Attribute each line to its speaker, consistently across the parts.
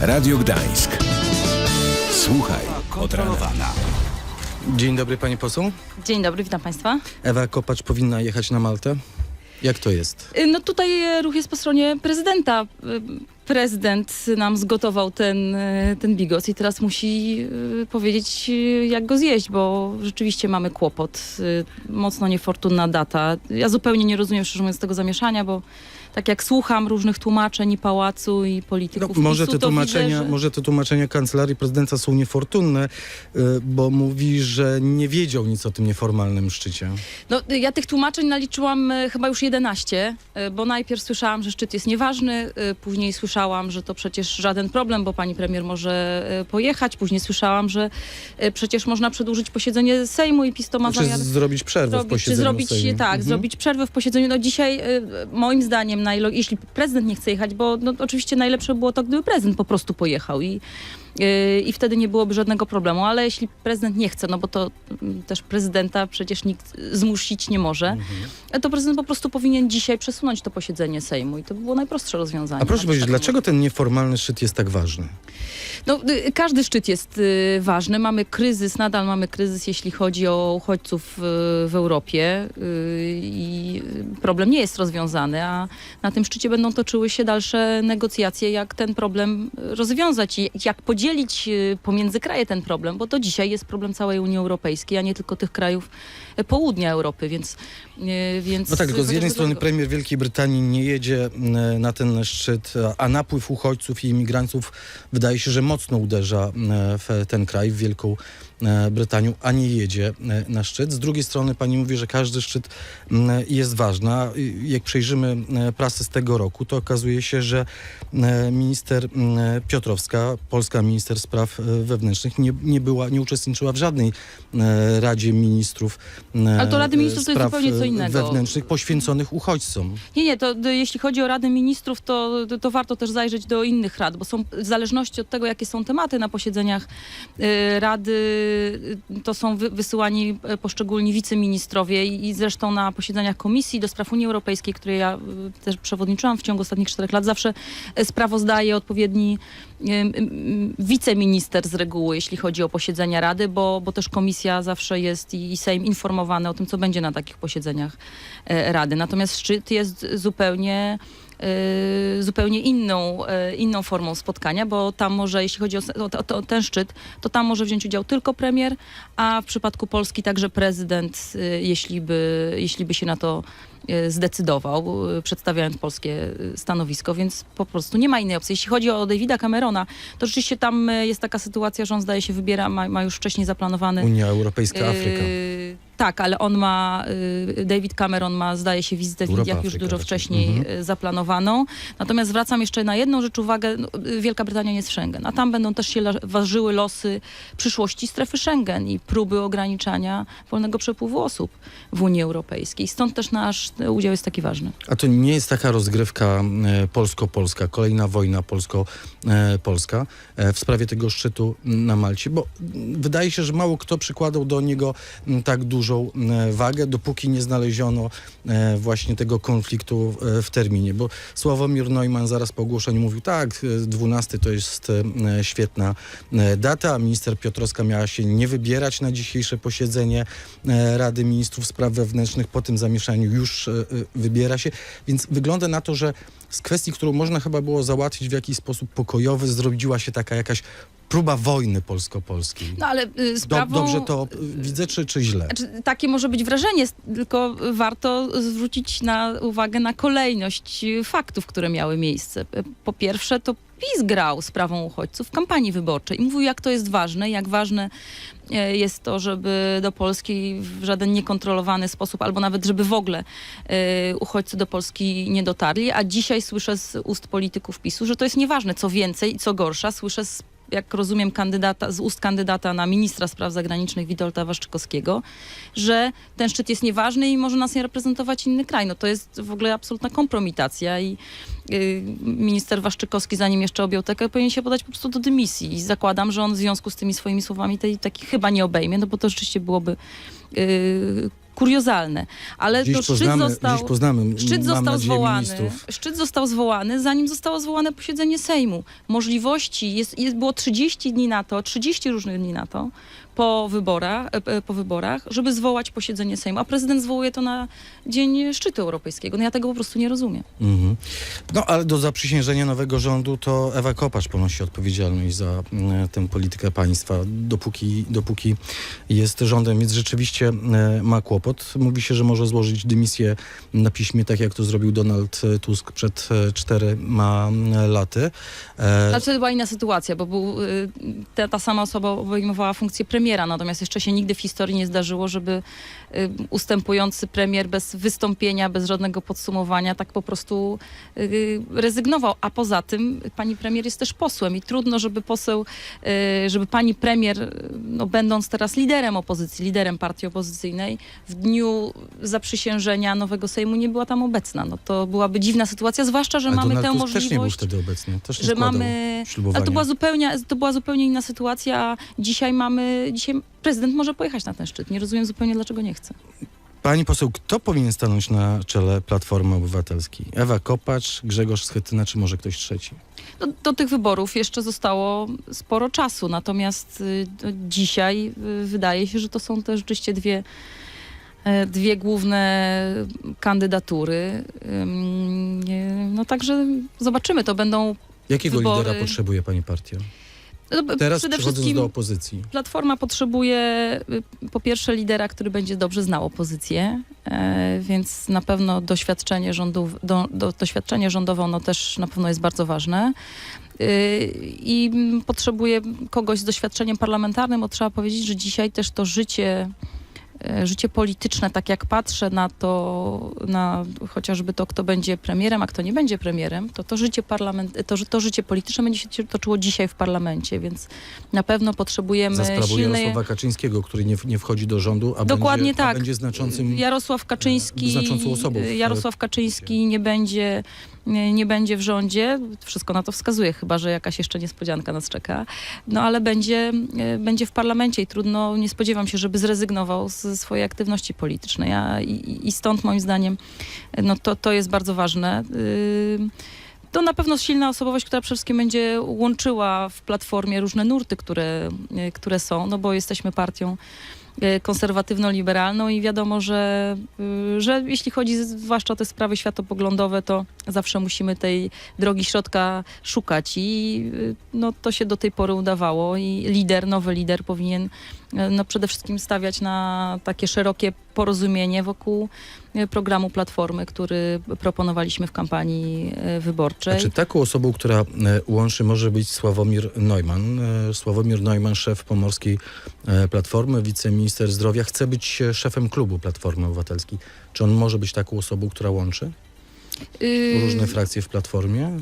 Speaker 1: Radio Gdańsk. Słuchaj od rana.
Speaker 2: Dzień dobry pani poseł.
Speaker 3: Dzień dobry, witam Państwa.
Speaker 2: Ewa Kopacz powinna jechać na Maltę. Jak to jest?
Speaker 3: Y, No tutaj e, ruch jest po stronie prezydenta. Y, Prezydent nam zgotował ten, e, ten bigos i teraz musi y, powiedzieć, jak go zjeść, bo rzeczywiście mamy kłopot. Mocno niefortunna data. Ja zupełnie nie rozumiem, szczerze mówiąc, tego zamieszania, bo tak jak słucham różnych tłumaczeń i pałacu i
Speaker 2: No,
Speaker 3: polityków
Speaker 2: może,
Speaker 3: PiSu,
Speaker 2: te
Speaker 3: to
Speaker 2: tłumaczenia,
Speaker 3: widzę, że...
Speaker 2: może te tłumaczenia kancelarii prezydenta są niefortunne, y, bo mówi, że nie wiedział nic o tym nieformalnym szczycie.
Speaker 3: No, y, ja tych tłumaczeń naliczyłam y, chyba już 11, y, bo najpierw słyszałam, że szczyt jest nieważny, później słyszałam, że to przecież żaden problem, bo pani premier może pojechać, później słyszałam, że przecież można przedłużyć posiedzenie Sejmu i PiS to ma
Speaker 2: Czy
Speaker 3: zamiar
Speaker 2: zrobić przerwę w
Speaker 3: zrobić, czy
Speaker 2: posiedzeniu
Speaker 3: zrobić,
Speaker 2: Sejmu?
Speaker 3: tak,
Speaker 2: Mhm.
Speaker 3: zrobić przerwę w posiedzeniu. No dzisiaj moim zdaniem, najlo- jeśli prezydent nie chce jechać, bo no, oczywiście najlepsze było to, gdyby prezydent po prostu pojechał i, y, i wtedy nie byłoby żadnego problemu, ale jeśli prezydent nie chce, no bo to mm, też prezydenta przecież nikt zmusić nie może,
Speaker 2: Mhm.
Speaker 3: to prezydent po prostu powinien dzisiaj przesunąć to posiedzenie Sejmu i to by było najprostsze rozwiązanie.
Speaker 2: A proszę
Speaker 3: Tak,
Speaker 2: powiedzieć,
Speaker 3: tak
Speaker 2: dlaczego ten nieformalny szczyt jest tak ważny?
Speaker 3: no, y, każdy szczyt jest y, ważny. Mamy kryzys, nadal mamy kryzys, jeśli chodzi o uchodźców y, w Europie i problem nie jest rozwiązany, a na tym szczycie będą toczyły się dalsze negocjacje, jak ten problem y, rozwiązać i jak podzielić y, pomiędzy kraje ten problem, bo to dzisiaj jest problem całej Unii Europejskiej, a nie tylko tych krajów y, południa Europy, więc... więc
Speaker 2: No tak, tylko z jednej strony
Speaker 3: dlatego-
Speaker 2: premier Wielkiej Brytanii nie jedzie na ten szczyt, a napływ uchodźców i imigrantów wydaje się, że mocno uderza w ten kraj, w Wielką e, Brytanię, a nie jedzie e, na szczyt. Z drugiej strony pani mówi, że każdy szczyt jest ważny. Jak przejrzymy e, prasę z tego roku, to okazuje się, że e, minister Piotrowska, polska minister spraw e, wewnętrznych, nie, nie była, nie uczestniczyła w żadnej e, Radzie Ministrów e,
Speaker 3: Ale to Rady Ministrów to jest zupełnie co
Speaker 2: e,
Speaker 3: innego.
Speaker 2: wewnętrznych poświęconych uchodźcom.
Speaker 3: Nie, nie, to jeśli chodzi o Radę Ministrów, to, to, to warto też zajrzeć do innych rad, bo są w zależności od tego, jakie są tematy na posiedzeniach Rady, to są wy, wysyłani y, poszczególni wiceministrowie i, zresztą na posiedzeniach Komisji do Spraw Unii Europejskiej, której ja y, też przewodniczyłam w ciągu ostatnich czterech lat, zawsze y, sprawozdaje odpowiedni y, y, y, wiceminister z reguły, jeśli chodzi o posiedzenia Rady, bo, bo też Komisja zawsze jest i, i Sejm informowany o tym, co będzie na takich posiedzeniach e, Rady. Natomiast szczyt jest zupełnie e, zupełnie inną, e, inną formą spotkania, bo tam może, jeśli chodzi o, o, o, ten szczyt, to tam może wziąć udział tylko premier, a w przypadku Polski także prezydent, e, jeśli by, jeśli by się na to zdecydował, przedstawiając polskie stanowisko, więc po prostu nie ma innej opcji. Jeśli chodzi o Davida Camerona, to rzeczywiście tam jest taka sytuacja, że on zdaje się wybiera, ma, ma już wcześniej zaplanowany
Speaker 2: Unia Europejska, Afryka.
Speaker 3: Yy, tak, ale on ma, yy, David Cameron ma, zdaje się, wizytę w Indiach już dużo wcześniej
Speaker 2: Mhm.
Speaker 3: yy, zaplanowaną. Natomiast zwracam jeszcze na jedną rzecz uwagę. No, yy, Wielka Brytania nie jest Schengen, a tam będą też się ważyły losy przyszłości strefy Schengen i próby ograniczania wolnego przepływu osób w Unii Europejskiej. Stąd też nasz udział jest taki ważny.
Speaker 2: A to nie jest taka rozgrywka polsko-polska, kolejna wojna polsko-polska w sprawie tego szczytu na Malcie, bo wydaje się, że mało kto przykładał do niego mm, tak dużą e, wagę, dopóki nie znaleziono e, właśnie tego konfliktu e, w terminie, bo Sławomir Neumann zaraz po ogłoszeniu mówił, tak, e, 12 to jest świetna data, minister Piotrowska miała się nie wybierać na dzisiejsze posiedzenie Rady Ministrów Spraw Wewnętrznych, po tym zamieszaniu już wybiera się, więc wygląda na to, że z kwestii, którą można chyba było załatwić w jakiś sposób pokojowy, zrodziła się taka jakaś próba wojny polsko-polskiej.
Speaker 3: No ale
Speaker 2: Do,
Speaker 3: sprawą...
Speaker 2: dobrze to y, widzę, czy, czy źle?
Speaker 3: Znaczy, takie może być wrażenie, tylko warto zwrócić na uwagę na kolejność y, faktów, które miały miejsce. Po pierwsze, to PiS grał sprawą uchodźców w kampanii wyborczej i mówił, jak to jest ważne, jak ważne e, jest to, żeby do Polski w żaden niekontrolowany sposób, albo nawet, żeby w ogóle e, uchodźcy do Polski nie dotarli. A dzisiaj słyszę z ust polityków PiSu, że to jest nieważne. Co więcej i co gorsza, słyszę z jak rozumiem, kandydata, z ust kandydata na ministra spraw zagranicznych Witolda Waszczykowskiego, że ten szczyt jest nieważny i może nas nie reprezentować inny kraj. No to jest w ogóle absolutna kompromitacja i y, minister Waszczykowski, zanim jeszcze objął tekę, powinien się podać po prostu do dymisji. I zakładam, że on w związku z tymi swoimi słowami tej taki chyba nie obejmie, no bo to rzeczywiście byłoby y, kuriozalne. Ale
Speaker 2: Dziś
Speaker 3: to szczyt
Speaker 2: poznamy,
Speaker 3: został...
Speaker 2: dziś poznamy
Speaker 3: Szczyt został zwołany.
Speaker 2: ministrów.
Speaker 3: Szczyt został zwołany, zanim zostało zwołane posiedzenie Sejmu. Możliwości jest, jest było 30 dni na to, 30 różnych dni na to po wyborach, e, e, po wyborach, żeby zwołać posiedzenie Sejmu. A prezydent zwołuje to na dzień szczytu europejskiego. No ja tego po prostu nie rozumiem.
Speaker 2: Mhm. No ale do zaprzysiężenia nowego rządu to Ewa Kopacz ponosi odpowiedzialność za mm, tę politykę państwa, dopóki, dopóki jest rządem, więc rzeczywiście e, ma kłopot. Mówi się, że może złożyć dymisję na piśmie, tak jak to zrobił Donald e, Tusk przed e, czterema e, laty.
Speaker 3: Ale to była inna sytuacja, bo był, ta, ta sama osoba obejmowała funkcję premiera, natomiast jeszcze się nigdy w historii nie zdarzyło, żeby ustępujący premier bez wystąpienia, bez żadnego podsumowania tak po prostu rezygnował. A poza tym pani premier jest też posłem i trudno, żeby poseł, żeby pani premier, no, będąc teraz liderem opozycji, liderem partii opozycyjnej, w dniu zaprzysiężenia nowego Sejmu nie była tam obecna. No to byłaby dziwna sytuacja, zwłaszcza, że
Speaker 2: ale
Speaker 3: mamy
Speaker 2: Donald
Speaker 3: tę
Speaker 2: Tusk
Speaker 3: możliwość
Speaker 2: też nie był wtedy obecny. Też nie
Speaker 3: że mamy. Ale to była, zupełnie, to była zupełnie inna sytuacja. a Dzisiaj mamy. Dzisiaj prezydent może pojechać na ten szczyt. Nie rozumiem zupełnie, dlaczego nie chce.
Speaker 2: Pani poseł, kto powinien stanąć na czele Platformy Obywatelskiej? Ewa Kopacz, Grzegorz Schetyna, czy może ktoś trzeci?
Speaker 3: Do, do tych wyborów jeszcze zostało sporo czasu, natomiast y, no, dzisiaj y, wydaje się, że to są też rzeczywiście dwie, dwie główne kandydatury. No także zobaczymy, to będą
Speaker 2: Jakiego
Speaker 3: Wybory.
Speaker 2: lidera potrzebuje pani partia?
Speaker 3: no,
Speaker 2: Teraz
Speaker 3: przede wszystkim
Speaker 2: do opozycji.
Speaker 3: Platforma potrzebuje y, po pierwsze lidera, który będzie dobrze znał opozycję, e, więc na pewno doświadczenie, rządów, do, do, doświadczenie rządowe ono też na pewno jest bardzo ważne. Y, I potrzebuje kogoś z doświadczeniem parlamentarnym, bo trzeba powiedzieć, że dzisiaj też to życie, e, życie polityczne, tak jak patrzę na to, na chociażby to, kto będzie premierem, a kto nie będzie premierem, to to życie, parlament, to, to życie polityczne będzie się toczyło dzisiaj w parlamencie, więc na pewno potrzebujemy
Speaker 2: Za sprawą
Speaker 3: silnej...
Speaker 2: Jarosława Kaczyńskiego, który nie, nie wchodzi do rządu, a
Speaker 3: Dokładnie
Speaker 2: będzie,
Speaker 3: tak.
Speaker 2: Będzie znaczącym...
Speaker 3: Jarosław Kaczyński,
Speaker 2: znaczącą osobą w-
Speaker 3: Jarosław Kaczyński nie będzie, nie, nie będzie w rządzie. Wszystko na to wskazuje, chyba że jakaś jeszcze niespodzianka nas czeka. No ale będzie, e, będzie w parlamencie i trudno, nie spodziewam się, żeby zrezygnował ze swojej aktywności politycznej. A, i, I stąd moim zdaniem e, no to, to jest bardzo ważne. Ym, to na pewno silna osobowość, która przede wszystkim będzie łączyła w platformie różne nurty, które, e, które są, no bo jesteśmy partią e, konserwatywno-liberalną i wiadomo, że, y, że jeśli chodzi zwłaszcza o te sprawy światopoglądowe, to zawsze musimy tej drogi środka szukać i y, no, to się do tej pory udawało i lider, nowy lider powinien no, przede wszystkim stawiać na takie szerokie porozumienie wokół programu Platformy, który proponowaliśmy w kampanii wyborczej.
Speaker 2: Czy taką osobą, która łączy, może być Sławomir Neumann? Sławomir Neumann, szef Pomorskiej Platformy, wiceminister zdrowia, chce być e, szefem klubu Platformy Obywatelskiej. Czy on może być taką osobą, która łączy
Speaker 3: Y,
Speaker 2: różne frakcje w Platformie?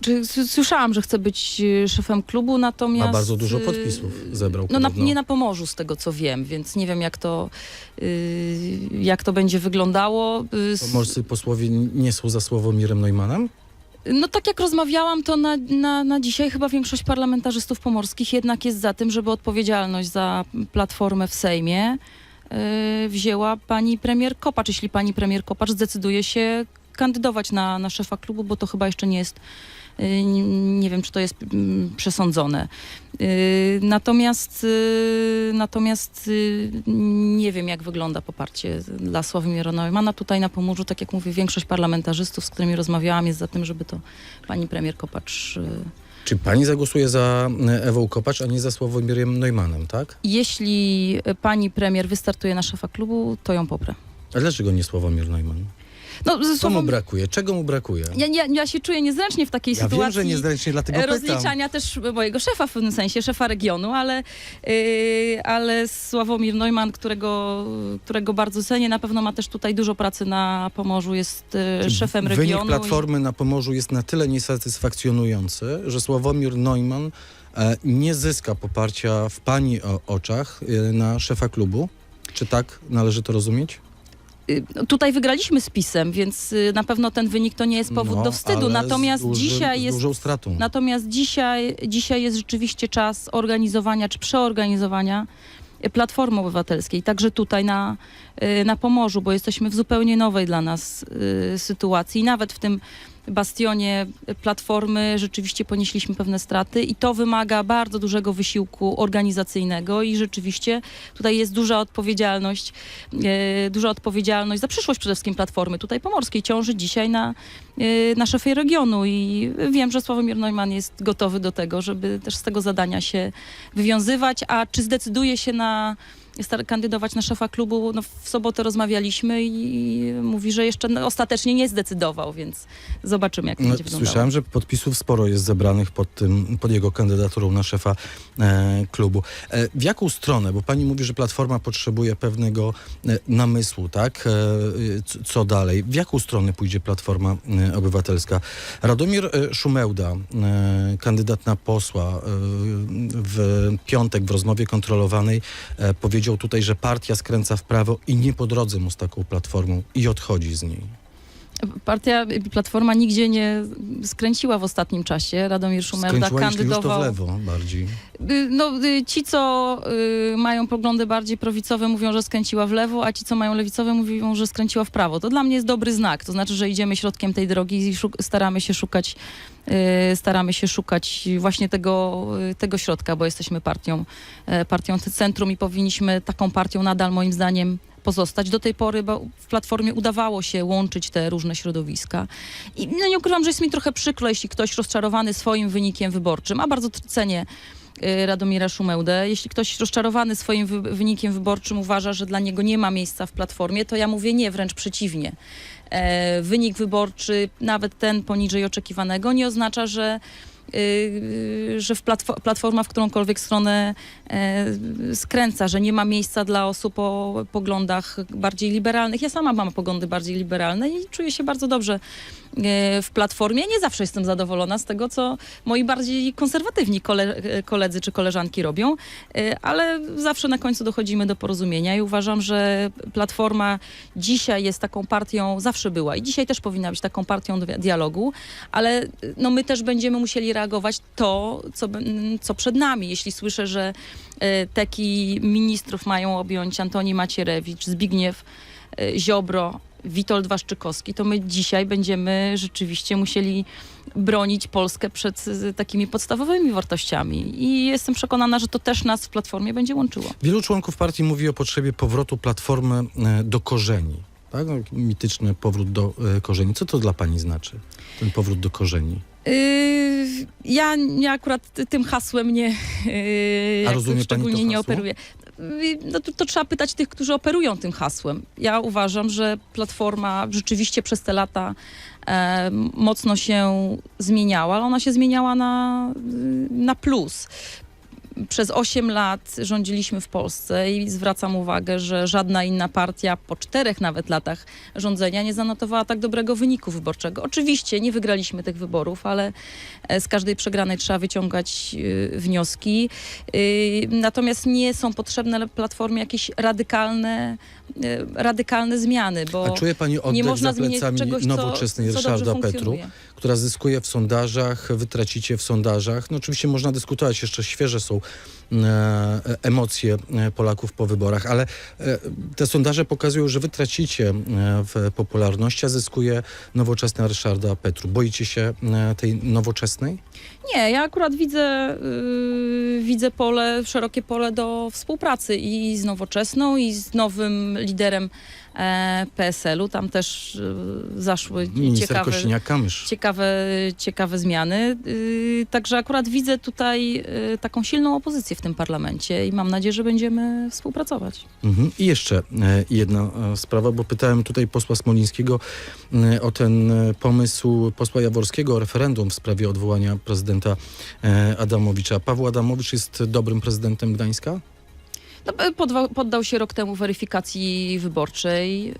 Speaker 3: Czy, słyszałam, że chce być y, szefem klubu, natomiast...
Speaker 2: Ma bardzo dużo
Speaker 3: y,
Speaker 2: podpisów zebrał
Speaker 3: No na, nie na Pomorzu, z tego co wiem, więc nie wiem, jak to, y, jak to będzie wyglądało. Y,
Speaker 2: Pomorscy posłowie nie są za Sławomirem Neumannem?
Speaker 3: No tak jak rozmawiałam, to na, na, na dzisiaj chyba większość parlamentarzystów pomorskich jednak jest za tym, żeby odpowiedzialność za platformę w Sejmie y, wzięła pani premier Kopacz, jeśli pani premier Kopacz zdecyduje się kandydować na, na szefa klubu, bo to chyba jeszcze nie jest, nie wiem, czy to jest mm, przesądzone. Y, Natomiast, y, natomiast y, nie wiem, jak wygląda poparcie dla Sławomira Neumana. Tutaj na Pomorzu, tak jak mówię, większość parlamentarzystów, z którymi rozmawiałam, jest za tym, żeby to pani premier Kopacz... y,
Speaker 2: Czy pani zagłosuje za Ewą Kopacz, a nie za Sławomirem Neumannem, tak?
Speaker 3: Jeśli pani premier wystartuje na szefa klubu, to ją poprę.
Speaker 2: A dlaczego nie Sławomir Neumann?
Speaker 3: No, ze
Speaker 2: Co mu brakuje? Czego mu brakuje?
Speaker 3: ja, ja, ja się czuję niezręcznie w takiej
Speaker 2: Ja
Speaker 3: sytuacji.
Speaker 2: wiem, że niezręcznie, dlatego pytam.
Speaker 3: rozliczania też mojego szefa w pewnym sensie, szefa regionu, ale, yy, ale Sławomir Neumann, którego, którego bardzo cenię, na pewno ma też tutaj dużo pracy na Pomorzu, jest yy, szefem
Speaker 2: Wynik
Speaker 3: regionu.
Speaker 2: Platformy na Pomorzu jest na tyle niesatysfakcjonujący, że Sławomir Neumann e, nie zyska poparcia w pani o, oczach e, na szefa klubu. Czy tak należy to rozumieć?
Speaker 3: I, yy, tutaj wygraliśmy z PiSem, więc yy, na pewno ten wynik to nie jest powód
Speaker 2: No,
Speaker 3: do wstydu. Natomiast
Speaker 2: z dużym,
Speaker 3: dzisiaj jest
Speaker 2: dużą stratą.
Speaker 3: Natomiast dzisiaj, dzisiaj jest rzeczywiście czas organizowania czy przeorganizowania Platformy Obywatelskiej, także tutaj na, y, na Pomorzu, bo jesteśmy w zupełnie nowej dla nas y, sytuacji. Nawet w tym bastionie Platformy rzeczywiście ponieśliśmy pewne straty i to wymaga bardzo dużego wysiłku organizacyjnego i rzeczywiście tutaj jest duża odpowiedzialność, e, duża odpowiedzialność za przyszłość przede wszystkim Platformy tutaj pomorskiej ciąży dzisiaj na, e, na szefie regionu i wiem, że Sławomir Neumann jest gotowy do tego, żeby też z tego zadania się wywiązywać, a czy zdecyduje się na kandydować na szefa klubu, no w sobotę rozmawialiśmy i mówi, że jeszcze no, ostatecznie nie zdecydował, więc zobaczymy, jak to
Speaker 2: No,
Speaker 3: będzie wyglądało.
Speaker 2: słyszałem, że podpisów sporo jest zebranych pod, tym, pod jego kandydaturą na szefa e, klubu. E, w jaką stronę? Bo pani mówi, że Platforma potrzebuje pewnego e, namysłu, tak? E, co dalej? W jaką stronę pójdzie Platforma e, Obywatelska? Radomir e, Szumełda, kandydat na posła, w piątek w rozmowie kontrolowanej e, powiedział tutaj, że partia skręca w prawo i nie po drodze mu z taką platformą i odchodzi z niej.
Speaker 3: Partia Platforma nigdzie nie skręciła w ostatnim czasie. Radomir Szumelda
Speaker 2: Skręciła jeśli już to w
Speaker 3: kandydował.
Speaker 2: lewo bardziej.
Speaker 3: Y, No, y, ci, co y, mają poglądy bardziej prawicowe, mówią, że skręciła w lewo, a ci, co mają lewicowe, mówią, że skręciła w prawo. To dla mnie jest dobry znak. To znaczy, że idziemy środkiem tej drogi i staramy się szukać, staramy się szukać właśnie tego, tego środka, bo jesteśmy partią, partią centrum i powinniśmy taką partią nadal, moim zdaniem, pozostać. Do tej pory w Platformie udawało się łączyć te różne środowiska. I no nie ukrywam, że jest mi trochę przykro, jeśli ktoś rozczarowany swoim wynikiem wyborczym, a bardzo cenię y, Radomira Szumełdę. Jeśli ktoś rozczarowany swoim wy wynikiem wyborczym uważa, że dla niego nie ma miejsca w Platformie, to ja mówię nie, wręcz przeciwnie. E, wynik wyborczy, nawet ten poniżej oczekiwanego, nie oznacza, że że w platfo- platforma w którąkolwiek stronę e, skręca, że nie ma miejsca dla osób o poglądach bardziej liberalnych. Ja sama mam poglądy bardziej liberalne i czuję się bardzo dobrze w platformie. Nie zawsze jestem zadowolona z tego, co moi bardziej konserwatywni kole, e, koledzy czy koleżanki robią, e, ale zawsze na końcu dochodzimy do porozumienia i uważam, że platforma dzisiaj jest taką partią, zawsze była i dzisiaj też powinna być taką partią dia- dialogu, ale no, my też będziemy musieli reagować to, co, co przed nami. Jeśli słyszę, że e, teki ministrów mają objąć Antoni Macierewicz, Zbigniew e, Ziobro, Witold Waszczykowski, to my dzisiaj będziemy rzeczywiście musieli bronić Polskę przed takimi podstawowymi wartościami. I jestem przekonana, że to też nas w Platformie będzie łączyło.
Speaker 2: Wielu członków partii mówi o potrzebie powrotu Platformy e, do korzeni. Tak? No, Mityczny powrót do e, korzeni. Co to dla pani znaczy, ten powrót do korzeni?
Speaker 3: Yy, ja, ja akurat ty- tym hasłem nie, yy, jakby
Speaker 2: rozumie pani
Speaker 3: szczególnie nie operuję. No to, to trzeba pytać tych, którzy operują tym hasłem. Ja uważam, że Platforma rzeczywiście przez te lata e, mocno się zmieniała, ale ona się zmieniała na, na plus. Przez 8 lat rządziliśmy w Polsce i zwracam uwagę, że żadna inna partia po czterech nawet latach rządzenia nie zanotowała tak dobrego wyniku wyborczego. Oczywiście nie wygraliśmy tych wyborów, ale e, z każdej przegranej trzeba wyciągać y, wnioski. Y, Natomiast nie są potrzebne Platformie jakieś radykalne, radykalne zmiany, bo
Speaker 2: A czuje pani
Speaker 3: nie
Speaker 2: oddech
Speaker 3: można
Speaker 2: za plecami
Speaker 3: czegoś, co,
Speaker 2: nowoczesnej
Speaker 3: co dobrze
Speaker 2: Ryszarda Petru,
Speaker 3: funkcjonuje.
Speaker 2: Która zyskuje w sondażach, wy tracicie w sondażach. No oczywiście można dyskutować, jeszcze świeże są e, emocje e, Polaków po wyborach, ale e, te sondaże pokazują, że wy tracicie w popularności, a zyskuje nowoczesna Ryszarda Petru. Boicie się tej nowoczesnej?
Speaker 3: Nie, ja akurat widzę, yy, widzę pole, szerokie pole do współpracy i z Nowoczesną, i z nowym liderem PSL-u. Tam też yy, zaszły
Speaker 2: Minister
Speaker 3: ciekawe, ciekawe, ciekawe zmiany. Yy, także akurat widzę tutaj yy, taką silną opozycję w tym parlamencie i mam nadzieję, że będziemy współpracować.
Speaker 2: Mhm. I jeszcze e, jedna e, sprawa, bo pytałem tutaj posła Smolińskiego e, o ten e, pomysł posła Jaworskiego o referendum w sprawie odwołania prezydenta e, Adamowicza. Paweł Adamowicz jest dobrym prezydentem Gdańska?
Speaker 3: No, poddał się rok temu weryfikacji wyborczej. Yy,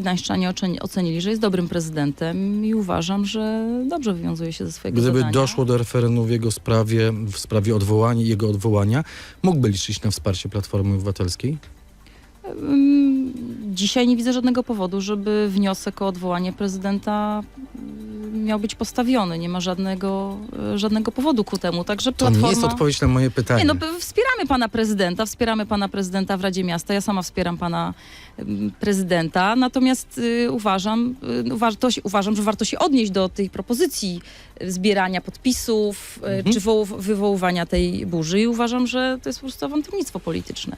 Speaker 3: Gdańszczanie oceni- ocenili, że jest dobrym prezydentem i uważam, że dobrze wywiązuje się ze swojego
Speaker 2: Gdyby
Speaker 3: zadania.
Speaker 2: doszło do referendum w jego sprawie, w sprawie odwołania i jego odwołania, mógłby liczyć na wsparcie Platformy Obywatelskiej?
Speaker 3: Dzisiaj nie widzę żadnego powodu, żeby wniosek o odwołanie prezydenta miał być postawiony. Nie ma żadnego, e, żadnego powodu ku temu. Także
Speaker 2: To
Speaker 3: Platforma...
Speaker 2: nie jest odpowiedź na moje pytanie.
Speaker 3: Nie, no wspieramy pana prezydenta, wspieramy pana prezydenta w Radzie Miasta. Ja sama wspieram pana prezydenta, natomiast y, uważam, y, uważ, to uważam, że warto się odnieść do tej propozycji y, zbierania podpisów, y,
Speaker 2: Mhm.
Speaker 3: czy woł- wywoływania tej burzy i uważam, że to jest po prostu awanturnictwo polityczne.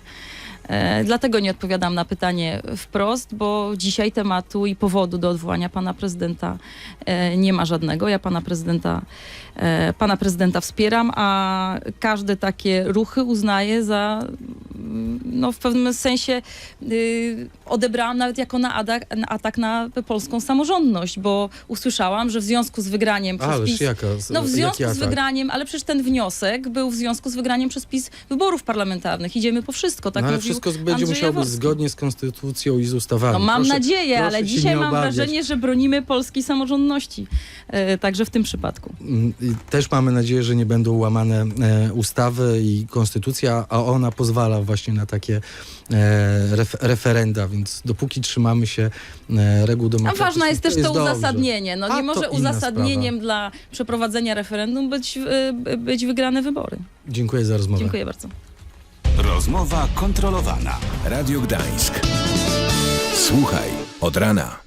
Speaker 3: E, dlatego nie odpowiadam na pytanie wprost, bo dzisiaj tematu i powodu do odwołania pana prezydenta e, nie ma żadnego. Ja pana prezydenta, e, pana prezydenta wspieram, a każde takie ruchy uznaję za, mm, no w pewnym sensie y, odebrałam nawet jako na atak, na atak na polską samorządność, bo usłyszałam, że w związku z wygraniem przez
Speaker 2: Ależ
Speaker 3: PiS
Speaker 2: jaka,
Speaker 3: no w związku z wygraniem, ale przecież ten wniosek był w związku z wygraniem przez PiS wyborów parlamentarnych. Idziemy po wszystko, tak
Speaker 2: no,
Speaker 3: mówił
Speaker 2: wszystko będzie
Speaker 3: Andrzej
Speaker 2: musiało być zgodnie z konstytucją i z ustawami.
Speaker 3: No mam
Speaker 2: Proszę-
Speaker 3: nadzieję,
Speaker 2: proszę
Speaker 3: ale dzisiaj mam
Speaker 2: obawiać.
Speaker 3: wrażenie, że bronimy polskiej samorządności. E, także w tym przypadku.
Speaker 2: Mm, Też mamy nadzieję, że nie będą łamane e, ustawy i konstytucja, a ona pozwala właśnie na takie e, ref, referenda, więc dopóki trzymamy się e, reguł
Speaker 3: A
Speaker 2: demokratycznych,
Speaker 3: ważne jest też to,
Speaker 2: dobrze.
Speaker 3: uzasadnienie. No,
Speaker 2: A
Speaker 3: nie może uzasadnieniem dla przeprowadzenia referendum być, e, być wygrane wybory.
Speaker 2: Dziękuję za rozmowę.
Speaker 3: Dziękuję bardzo.
Speaker 1: Rozmowa kontrolowana. Radio Gdańsk. Słuchaj od rana.